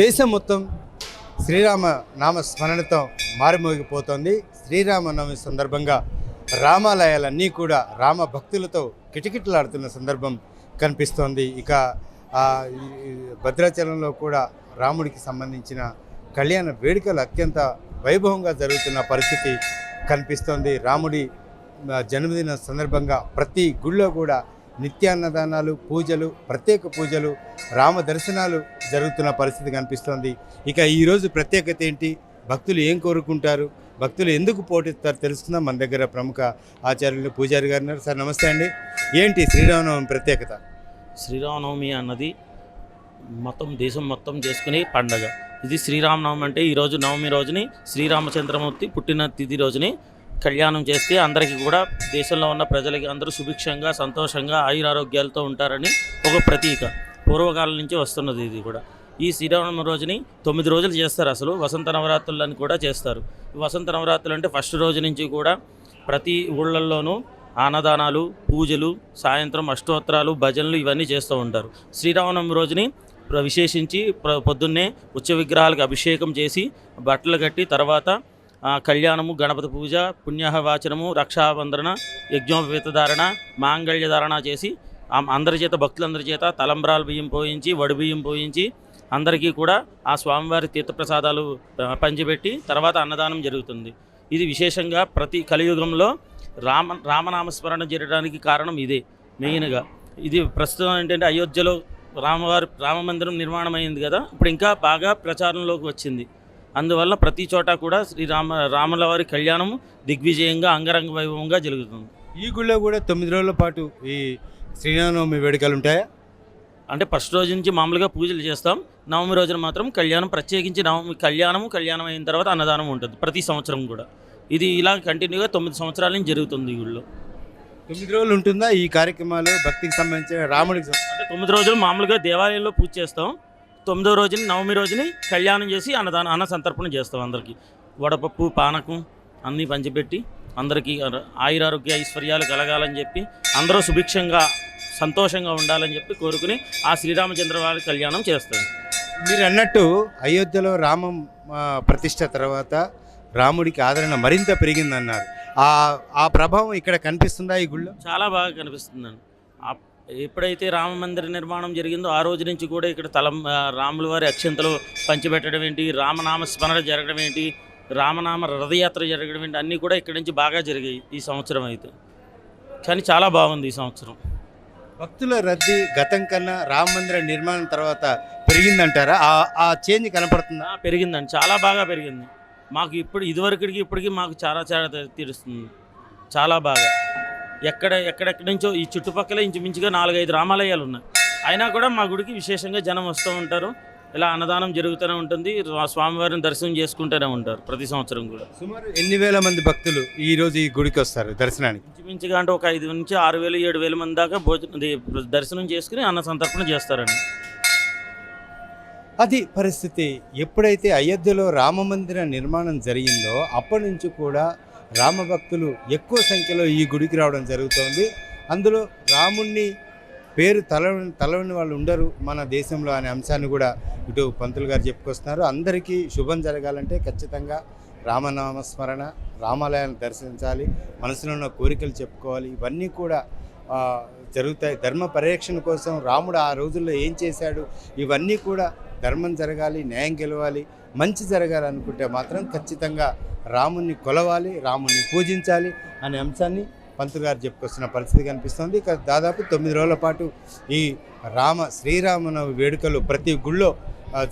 దేశం మొత్తం శ్రీరామ నామ స్మరణతో మారుమోగిపోతోంది శ్రీరామనవమి సందర్భంగా రామాలయాలన్నీ కూడా రామ భక్తులతో కిటకిటలాడుతున్న సందర్భం కనిపిస్తోంది. ఇక భద్రాచలంలో కూడా రాముడికి సంబంధించిన కళ్యాణ వేడుకలు అత్యంత వైభవంగా జరుగుతున్న పరిస్థితి కనిపిస్తోంది. రాముడి జన్మదిన సందర్భంగా ప్రతి గుళ్ళో కూడా నిత్యాన్నదానాలు పూజలు ప్రత్యేక పూజలు రామ దర్శనాలు జరుగుతున్న పరిస్థితి కనిపిస్తోంది. ఇక ఈరోజు ప్రత్యేకత ఏంటి? భక్తులు ఏం కోరుకుంటారు? భక్తులు ఎందుకు పోటీస్తారు తెలుసుకుందాం మన దగ్గర ప్రముఖ ఆచార్యులు పూజారి గారు ఉన్నారు. సార్ నమస్తే అండి. ఏంటి శ్రీరామనవమి ప్రత్యేకత? శ్రీరామనవమి అన్నది మొత్తం దేశం మొత్తం చేసుకునే పండగ. ఇది శ్రీరామనవమి అంటే ఈరోజు నవమి రోజుని శ్రీరామచంద్రమూర్తి పుట్టిన తిథి రోజుని కళ్యాణం చేస్తే అందరికీ కూడా దేశంలో ఉన్న ప్రజలకి అందరూ సుభిక్షంగా సంతోషంగా ఆయురారోగ్యాలతో ఉంటారని ఒక ప్రతీక. పూర్వకాలం నుంచి వస్తున్నది ఇది కూడా. ఈ శ్రీరామనవమి రోజుని తొమ్మిది రోజులు చేస్తారు అసలు. వసంత నవరాత్రులని కూడా చేస్తారు. వసంత నవరాత్రులు అంటే ఫస్ట్ రోజు నుంచి కూడా ప్రతి ఊళ్ళల్లోనూ అన్నదానాలు పూజలు సాయంత్రం అష్టోత్తరాలు భజనలు ఇవన్నీ చేస్తూ ఉంటారు. శ్రీరామనవమి రోజుని ప్ర- విశేషించి పొద్దున్నే ఉచ్చ విగ్రహాలకు అభిషేకం చేసి బట్టలు కట్టి తర్వాత కళ్యాణము గణపతి పూజ పుణ్యవాచనము రక్షాబంధన యజ్ఞోపేతధారణ మాంగళ్య ధారణ చేసి అందరి చేత భక్తులందరి చేత తలంబ్రాలు బియ్యం పోయించి వడి బియ్యం పోయించి అందరికీ కూడా ఆ స్వామివారి తీర్థప్రసాదాలు పంచిపెట్టి తర్వాత అన్నదానం జరుగుతుంది. ఇది విశేషంగా ప్రతి కలియుగంలో రామ రామనామస్మరణ జరగడానికి కారణం ఇదే మెయిన్గా. ఇది ప్రస్తుతం ఏంటంటే అయోధ్యలో రామవారి రామ మందిరం నిర్మాణం అయింది కదా ఇప్పుడు ఇంకా బాగా ప్రచారంలోకి వచ్చింది. అందువల్ల ప్రతి చోట కూడా శ్రీరామ రాముల వారి కళ్యాణం దిగ్విజయంగా అంగరంగ వైభవంగా జరుగుతుంది. ఈ గుళ్ళో కూడా తొమ్మిది రోజుల పాటు ఈ శ్రీరామనవమి వేడుకలు ఉంటాయా అంటే ఫస్ట్ రోజు నుంచి మామూలుగా పూజలు చేస్తాం. నవమి రోజున మాత్రం కళ్యాణం ప్రత్యేకించి నవమి కళ్యాణము కళ్యాణం అయిన తర్వాత అన్నదానం ఉంటుంది ప్రతి సంవత్సరం కూడా. ఇది ఇలా కంటిన్యూగా తొమ్మిది సంవత్సరాల నుంచి జరుగుతుంది ఈ గుళ్ళో తొమ్మిది రోజులు ఉంటుందా ఈ కార్యక్రమాలు? భక్తికి సంబంధించిన రాముడికి అంటే తొమ్మిది రోజులు మామూలుగా దేవాలయంలో పూజ చేస్తాం. తొమ్మిదో రోజుని నవమి రోజుని కళ్యాణం చేసి అన్నదాన అన్న సంతర్పణ చేస్తాం అందరికీ. వడపప్పు పానకం అన్నీ పంచిపెట్టి అందరికీ ఆయురారోగ్య ఐశ్వర్యాలు కలగాలని చెప్పి అందరూ సుభిక్షంగా సంతోషంగా ఉండాలని చెప్పి కోరుకుని ఆ శ్రీరామచంద్ర వారి కళ్యాణం చేస్తాం. మీరు అన్నట్టు అయోధ్యలో రామం ప్రతిష్ట తర్వాత రాముడికి ఆదరణ మరింత పెరిగిందన్నారు. ఆ ఆ ప్రభావం ఇక్కడ కనిపిస్తుందా ఈ గుళ్ళో? చాలా బాగా కనిపిస్తుందండి. ఎప్పుడైతే రామ మందిర నిర్మాణం జరిగిందో ఆ రోజు నుంచి కూడా ఇక్కడ తలం రాముల వారి అక్షంతలు పంచిపెట్టడం ఏంటి రామనామ స్మరణ జరగడం ఏంటి రామనామ రథయాత్ర జరగడం ఏంటి? అన్నీ కూడా ఇక్కడ నుంచి బాగా జరిగాయి ఈ సంవత్సరం అయితే. కానీ చాలా బాగుంది ఈ సంవత్సరం. భక్తుల రద్దీ గతం కన్నా రామ మందిర నిర్మాణం తర్వాత పెరిగిందంటారా? ఆ ఆ చేంజ్ కనపడుతుందా? పెరిగిందండి. చాలా బాగా పెరిగింది. మాకు ఇప్పుడు ఇదివరకటికి ఇప్పటికి మాకు చాలా చాలా తె- తెలుస్తుంది చాలా బాగా. ఎక్కడ ఎక్కడెక్కడి నుంచో ఈ చుట్టుపక్కల ఇంచుమించుగా నాలుగైదు రామాలయాలు ఉన్నాయి. అయినా కూడా మా గుడికి విశేషంగా జనం వస్తూ ఉంటారు. ఇలా అన్నదానం జరుగుతూనే ఉంటుంది. స్వామివారిని దర్శనం చేసుకుంటూనే ఉంటారు ప్రతి సంవత్సరం కూడా. సుమారు ఎన్ని వేల మంది భక్తులు ఈ రోజు ఈ గుడికి వస్తారు దర్శనానికి? ఇంచుమించుగా అంటే ఒక ఐదు నుంచి ఆరు వేలు ఏడు వేల మంది దాకా భోజనం దర్శనం చేసుకుని అన్న సంతర్పణ చేస్తారండి. అది పరిస్థితి ఎప్పుడైతే అయోధ్యలో రామ మందిర నిర్మాణం జరిగిందో అప్పటి నుంచి కూడా రామ భక్తులు ఎక్కువ సంఖ్యలో ఈ గుడికి రావడం జరుగుతోంది. అందులో రాముణ్ణి పేరు తలవని తలవని వాళ్ళు ఉండరు మన దేశంలో అనే అంశాన్ని కూడా ఇటు పంతులు గారు చెప్పుకొస్తున్నారు. అందరికీ శుభం జరగాలంటే ఖచ్చితంగా రామనామస్మరణ రామాలయాన్ని దర్శించాలి మనసులో ఉన్న కోరికలు చెప్పుకోవాలి. ఇవన్నీ కూడా జరుగుతాయి. ధర్మ పరిరక్షణ కోసం రాముడు ఆ రోజుల్లో ఏం చేశాడు? ఇవన్నీ కూడా ధర్మం జరగాలి న్యాయం గెలవాలి మంచి జరగాలి అనుకుంటే మాత్రం ఖచ్చితంగా రాముణ్ణి కొలవాలి రాముణ్ణి పూజించాలి అనే అంశాన్ని పంతులు గారు చెప్పుకొస్తున్న పరిస్థితి కనిపిస్తుంది. దాదాపు తొమ్మిది రోజుల పాటు ఈ రామ శ్రీరామనవ వేడుకలు ప్రతి గుళ్ళో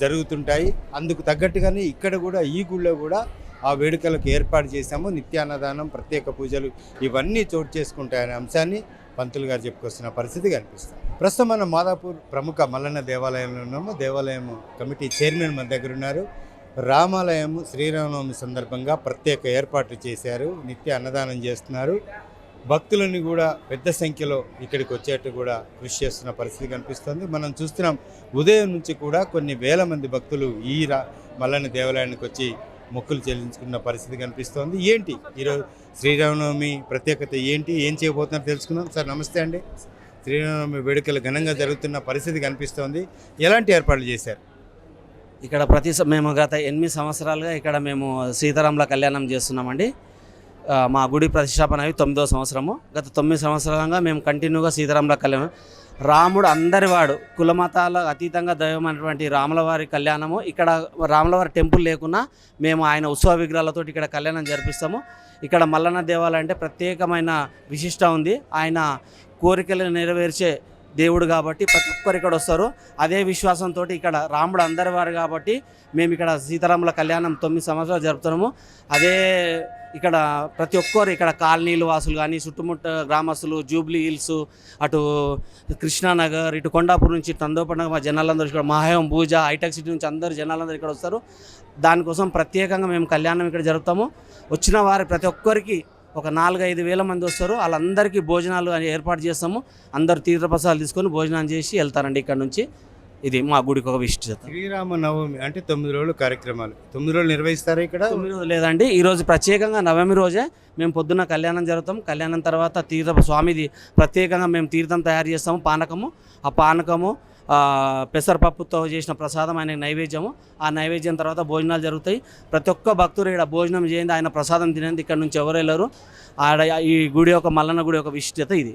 జరుగుతుంటాయి. అందుకు తగ్గట్టుగానే ఇక్కడ కూడా ఈ గుళ్ళో కూడా ఆ వేడుకలకు ఏర్పాటు చేశాము. నిత్యాన్నదానం ప్రత్యేక పూజలు ఇవన్నీ చోటు చేసుకుంటాయనే అంశాన్ని పంతులు గారు చెప్పుకొస్తున్న పరిస్థితి కనిపిస్తుంది. ప్రస్తుతం మనం మాదాపూర్ ప్రముఖ మల్లన్న దేవాలయంలో ఉన్నాము. దేవాలయం కమిటీ చైర్మన్ మన దగ్గర ఉన్నారు. రామాలయము శ్రీరామనవమి సందర్భంగా ప్రత్యేక ఏర్పాట్లు చేశారు. నిత్య అన్నదానం చేస్తున్నారు. భక్తులని కూడా పెద్ద సంఖ్యలో ఇక్కడికి వచ్చేట్టు కూడా కృషి చేస్తున్న పరిస్థితి కనిపిస్తుంది. మనం చూస్తున్నాం ఉదయం నుంచి కూడా కొన్ని వేల మంది భక్తులు ఈ మల్లని మల్లన్న దేవాలయానికి వచ్చి మొక్కులు చెల్లించుకున్న పరిస్థితి కనిపిస్తోంది. ఏంటి? ఈరోజు శ్రీరామనవమి ప్రత్యేకత ఏంటి? ఏం చేయబోతున్నారు తెలుసుకుందాం. సార్ నమస్తే అండి. శ్రీరామనవమి వేడుకలు ఘనంగా జరుగుతున్న పరిస్థితి కనిపిస్తోంది. ఎలాంటి ఏర్పాట్లు చేశారు? ఇక్కడ ప్రతి మేము గత ఎనిమిది సంవత్సరాలుగా ఇక్కడ మేము సీతారాముల కళ్యాణం చేస్తున్నామండి. మా గుడి ప్రతిష్టాపన అయి తొమ్మిదో సంవత్సరము. గత తొమ్మిది సంవత్సరాలుగా మేము కంటిన్యూగా సీతారాముల కళ్యాణం. రాముడు అందరివాడు కులమతాల అతీతంగా దైవమైనటువంటి రాములవారి కళ్యాణము. ఇక్కడ రాములవారి టెంపుల్ లేకున్నా మేము ఆయన ఉత్సవ విగ్రహాలతో ఇక్కడ కళ్యాణం జరిపిస్తాము. ఇక్కడ మల్లన్న దేవాలయం అంటే ప్రత్యేకమైన విశిష్ట ఉంది. ఆయన కోరికలు నెరవేర్చే దేవుడు కాబట్టి ప్రతి ఒక్కరు ఇక్కడ వస్తారు. అదే విశ్వాసంతో ఇక్కడ రాముడు అందరి వారు కాబట్టి మేము ఇక్కడ సీతారాముల కళ్యాణం తొమ్మిది సంవత్సరాలు జరుపుతున్నాము. అదే ఇక్కడ ప్రతి ఒక్కరు ఇక్కడ కాలనీలు వాసులు కానీ చుట్టుముట్ట గ్రామస్తులు జూబ్లీ హిల్స్ అటు కృష్ణానగర్ ఇటు కొండాపూర్ నుంచి తందోపండగ మా జనాలందరూ ఇక్కడ మహాయం పూజ హైటెక్ సిటీ నుంచి అందరు జనాలందరూ ఇక్కడ వస్తారు. దానికోసం ప్రత్యేకంగా మేము కళ్యాణం ఇక్కడ జరుపుతాము. వచ్చిన వారి ప్రతి ఒక్కరికి ఒక నాలుగు ఐదు వేల మంది వస్తారు. వాళ్ళందరికీ భోజనాలు ఏర్పాటు చేస్తాము. అందరు తీర్థప్రసాదాలు తీసుకొని భోజనం చేసి వెళ్తారండి ఇక్కడ నుంచి. ఇది మా గుడికి ఒక విశిష్టత శ్రీరామ నవమి అంటే తొమ్మిది రోజులు కార్యక్రమాలు. తొమ్మిది రోజులు నిర్వహిస్తారా ఇక్కడ? తొమ్మిది రోజులు లేదండి. ఈరోజు ప్రత్యేకంగా నవమి రోజే. మేము పొద్దున్న కళ్యాణం జరుగుతాం. కళ్యాణం తర్వాత తీర్థ స్వామిది ప్రత్యేకంగా మేము తీర్థం తయారు చేస్తాము. పానకము. ఆ పానకము పెసరపప్పుతో చేసిన ప్రసాదం ఆయన నైవేద్యము. ఆ నైవేద్యం తర్వాత భోజనాలు జరుగుతాయి. ప్రతి ఒక్క భక్తుడు ఇక్కడ భోజనం చేయండి. ఆయన ప్రసాదం తినేది ఇక్కడ నుంచి ఎవరు వెళ్ళరు. ఆడ ఈ గుడి యొక్క మల్లన్న గుడి యొక్క విశిష్టత ఇది.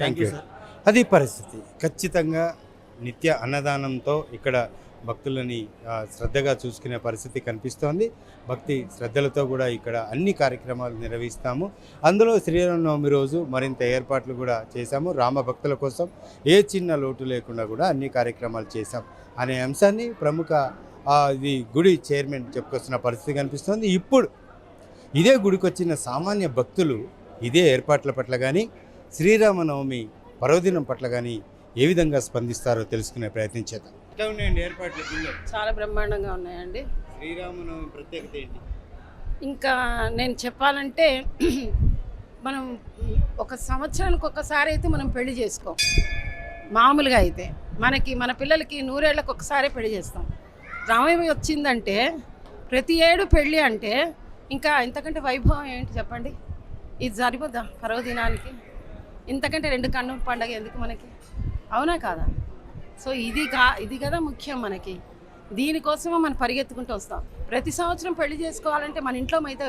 థ్యాంక్ యూ అది పరిస్థితి. ఖచ్చితంగా నిత్య అన్నదానంతో ఇక్కడ భక్తులని శ్రద్ధగా చూసుకునే పరిస్థితి కనిపిస్తోంది. భక్తి శ్రద్ధలతో కూడా ఇక్కడ అన్ని కార్యక్రమాలు నిర్వహిస్తాము. అందులో శ్రీరామనవమి రోజు మరింత ఏర్పాట్లు కూడా చేశాము. రామ భక్తుల కోసం ఏ చిన్న లోటు లేకుండా కూడా అన్ని కార్యక్రమాలు చేశాం అనే అంశాన్ని ప్రముఖ ఇది గుడి చైర్మన్ చెప్పుకొస్తున్న పరిస్థితి కనిపిస్తోంది. ఇప్పుడు ఇదే గుడికి వచ్చిన సామాన్య భక్తులు ఇదే ఏర్పాట్ల పట్ల కానీ శ్రీరామనవమి పర్వదినం పట్ల కానీ ఏ విధంగా స్పందిస్తారో తెలుసుకునే ప్రయత్నం చేద్దాం. ఎట్లా ఉన్నాయండి ఏర్పాట్లు కింద చాలా బ్రహ్మాండంగా ఉన్నాయండి. శ్రీరామనవమి ప్రత్యేకత ఏంటి? ఇంకా నేను చెప్పాలంటే మనం ఒక సంవత్సరానికి ఒక్కసారి అయితే మనం పెళ్ళి చేసుకోం. మామూలుగా అయితే మనకి మన పిల్లలకి నూరేళ్ళకి ఒకసారి పెళ్ళి చేస్తాం. రామయ్య వచ్చిందంటే ప్రతి ఏడు పెళ్ళి అంటే ఇంకా ఇంతకంటే వైభవం ఏంటి చెప్పండి? ఇది సరిపోద్దా పర్వదినానికి? ఇంతకంటే రెండు కన్ను పండగ ఎందుకు మనకి? అవునా కాదా? సో ఇది కా ఇది కదా ముఖ్యం మనకి. దీనికోసమే మనం పరిగెత్తుకుంటూ వస్తాం. ప్రతి సంవత్సరం పెళ్ళి చేసుకోవాలంటే మన ఇంట్లో అయితే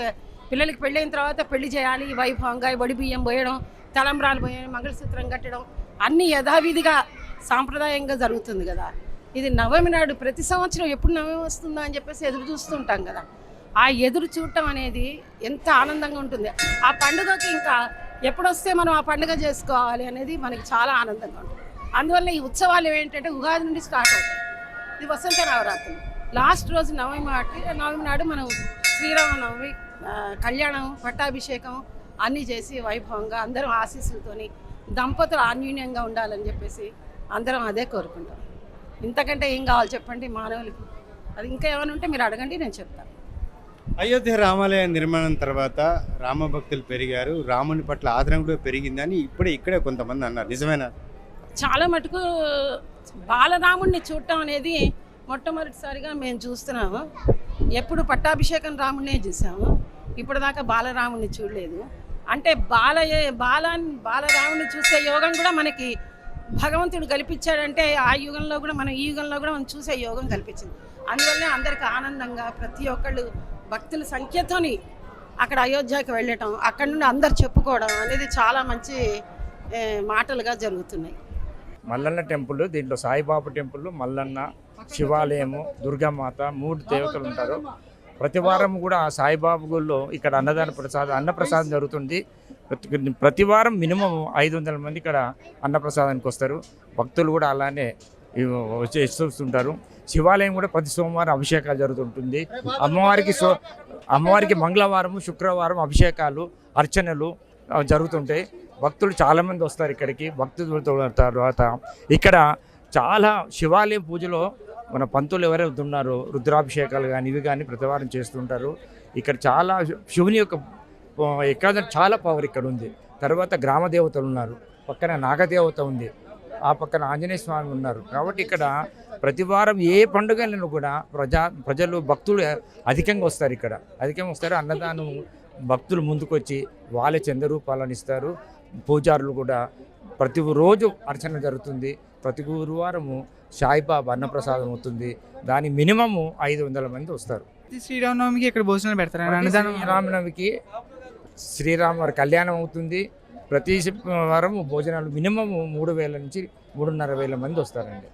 పిల్లలకి పెళ్ళైన తర్వాత పెళ్ళి చేయాలి. వైభవంగా వడి బియ్యం పోయడం తలంబ్రాలు పోయడం మంగళసూత్రం కట్టడం అన్నీ యథావిధిగా సాంప్రదాయంగా జరుగుతుంది కదా. ఇది నవమి నాడు ప్రతి సంవత్సరం ఎప్పుడు నవమి వస్తుందా అని చెప్పేసి ఎదురు చూస్తుంటాం కదా. ఆ ఎదురు చూడటం అనేది ఎంత ఆనందంగా ఉంటుంది. ఆ పండుగకి ఇంకా ఎప్పుడొస్తే మనం ఆ పండుగ చేసుకోవాలి అనేది మనకి చాలా ఆనందంగా ఉంటుంది. అందువల్ల ఈ ఉత్సవాలు ఏంటంటే ఉగాది నుండి స్టార్ట్ అవుతాయి. ఇది వసంత నవరాత్రులు. లాస్ట్ రోజు నవమి నాటి నవమి నాడు మనం శ్రీరామనవమి నవమి కళ్యాణం పట్టాభిషేకం అన్నీ చేసి వైభవంగా అందరం ఆశీస్సులతోని దంపతులు అన్యూన్యంగా ఉండాలని చెప్పేసి అందరం అదే కోరుకుంటాం. ఇంతకంటే ఏం కావాలి చెప్పండి మానవులకు? అది ఇంకా ఏమైనా ఉంటే మీరు అడగండి నేను చెప్తాను అయోధ్య రామాలయ నిర్మాణం తర్వాత రామభక్తులు పెరిగారు. రాముని పట్ల ఆదరణ కూడా పెరిగిందని ఇప్పుడే ఇక్కడే కొంతమంది అన్నారు. నిజమేనా? చాలా మటుకు బాలరాముడిని చూడటం అనేది మొట్టమొదటిసారిగా మేము చూస్తున్నాము. ఎప్పుడు పట్టాభిషేకం రాముడినే చూసాము. ఇప్పటిదాకా బాలరాముడిని చూడలేదు. అంటే బాల బాలా బాలరాముడిని చూసే యోగం కూడా మనకి భగవంతుడు కల్పించాడంటే ఆ యుగంలో కూడా మనం ఈ యుగంలో కూడా మనం చూసే యోగం కల్పించింది. అందువల్లే అందరికి ఆనందంగా ప్రతి ఒక్కళ్ళు భక్తుల సంఖ్యతోని అక్కడ అయోధ్యకి వెళ్ళటం అక్కడ నుండి అందరు చెప్పుకోవడం అనేది చాలా మంచి మాటలుగా జరుగుతున్నాయి. మల్లన్న టెంపుల్ దీంట్లో సాయిబాబా టెంపుల్ మల్లన్న శివాలయము దుర్గామాత మూడు దేవతలు ఉంటారు. ప్రతి వారం కూడా ఆ సాయిబాబా గుళ్ళో ఇక్కడ అన్నదాన ప్రసాదం అన్నప్రసాదం జరుగుతుంది. ప్రతి- వారం మినిమం ఐదు వందల మంది ఇక్కడ అన్నప్రసాదానికి వస్తారు. భక్తులు కూడా అలానే వచ్చి చూస్తుంటారు. శివాలయం కూడా ప్రతి సోమవారం అభిషేకాలు జరుగుతుంటుంది. అమ్మవారికి సో అమ్మవారికి మంగళవారం శుక్రవారం అభిషేకాలు అర్చనలు జరుగుతుంటాయి. భక్తులు చాలామంది వస్తారు ఇక్కడికి భక్తులు తర్వాత ఇక్కడ చాలా శివాలయం పూజలో మన పంతులు ఎవరైతే ఉన్నారో రుద్రాభిషేకాలు కానీ ఇవి కానీ ప్రతివారం చేస్తుంటారు. ఇక్కడ చాలా శివుని యొక్క ఎక్కడ చాలా పవర్ ఇక్కడ ఉంది. తర్వాత గ్రామ దేవతలు ఉన్నారు పక్కన నాగదేవత ఉంది ఆ పక్కన ఆంజనేయ స్వామి ఉన్నారు. కాబట్టి ఇక్కడ ప్రతి వారం ఏ పండుగలను కూడా ప్రజా ప్రజలు భక్తులు అధికంగా వస్తారు ఇక్కడ. అధికంగా వస్తారు అన్నదానం భక్తులు ముందుకొచ్చి వాళ్ళే చంద్రరూపాలను ఇస్తారు. పూజారులు కూడా ప్రతి రోజు అర్చన జరుగుతుంది. ప్రతి గురువారము సాయిబాబా అన్నప్రసాదం అవుతుంది. దాని మినిమము ఐదు వందల మంది వస్తారు. శ్రీరామనవమికి ఇక్కడ భోజనాలు పెడతారు? అన్నదానం శ్రీరామనవమికి శ్రీరామ వారి కళ్యాణం అవుతుంది. ప్రతి వారం భోజనాలు మినిమం మూడు వేల నుంచి మూడున్నర వేల మంది వస్తారండి.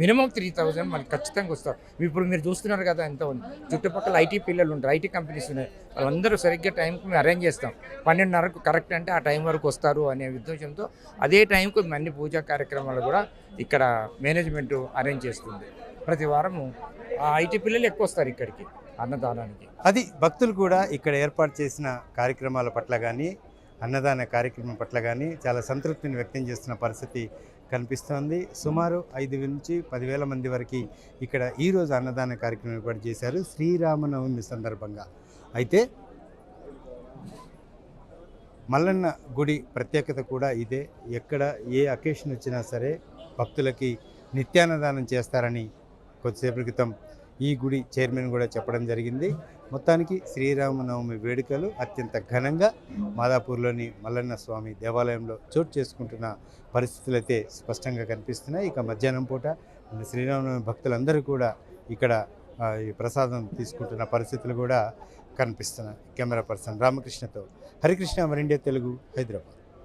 మినిమం త్రీ థౌజండ్ మనకి ఖచ్చితంగా వస్తారు. ఇప్పుడు మీరు చూస్తున్నారు కదా ఎంత ఉంది. చుట్టుపక్కల ఐటీ పిల్లలు ఉంటారు ఐటీ కంపెనీస్ ఉన్నాయి. వాళ్ళందరూ సరిగ్గా టైంకి మేము అరేంజ్ చేస్తాం. పన్నెండున్నరకు కరెక్ట్ అంటే ఆ టైం వరకు వస్తారు అనే ఉద్దేశంతో అదే టైంకు అన్ని పూజా కార్యక్రమాలు కూడా ఇక్కడ మేనేజ్మెంట్ అరేంజ్ చేస్తుంది. ప్రతి వారము ఆ ఐటీ పిల్లలు ఎక్కువ వస్తారు ఇక్కడికి అన్నదానానికి. అది భక్తులు కూడా ఇక్కడ ఏర్పాటు చేసిన కార్యక్రమాల పట్ల కానీ అన్నదాన కార్యక్రమం పట్ల కానీ చాలా సంతృప్తిని వ్యక్తం చేస్తున్న పరిస్థితి కనిపిస్తోంది. సుమారు ఐదు నుంచి పదివేల మంది వరకు ఇక్కడ ఈరోజు అన్నదాన కార్యక్రమం ఏర్పాటు చేశారు శ్రీరామనవమి సందర్భంగా. అయితే మల్లన్న గుడి ప్రత్యేకత కూడా ఇదే. ఎక్కడ ఏ అకేషన్ వచ్చినా సరే భక్తులకి నిత్యాన్నదానం చేస్తారని కొద్దిసేపటి క్రితం ఈ గుడి చైర్మన్ కూడా చెప్పడం జరిగింది. మొత్తానికి శ్రీరామనవమి వేడుకలు అత్యంత ఘనంగా మాదాపూర్లోని మల్లన్న స్వామి దేవాలయంలో చోటు చేసుకుంటున్న పరిస్థితులు అయితే స్పష్టంగా కనిపిస్తున్నాయి. ఇక మధ్యాహ్నం పూట శ్రీరామనవమి భక్తులందరూ కూడా ఇక్కడ ఈ ప్రసాదం తీసుకుంటున్న పరిస్థితులు కూడా కనిపిస్తున్నాయి. కెమెరా పర్సన్ రామకృష్ణతో హరికృష్ణ మరిండియా తెలుగు హైదరాబాద్.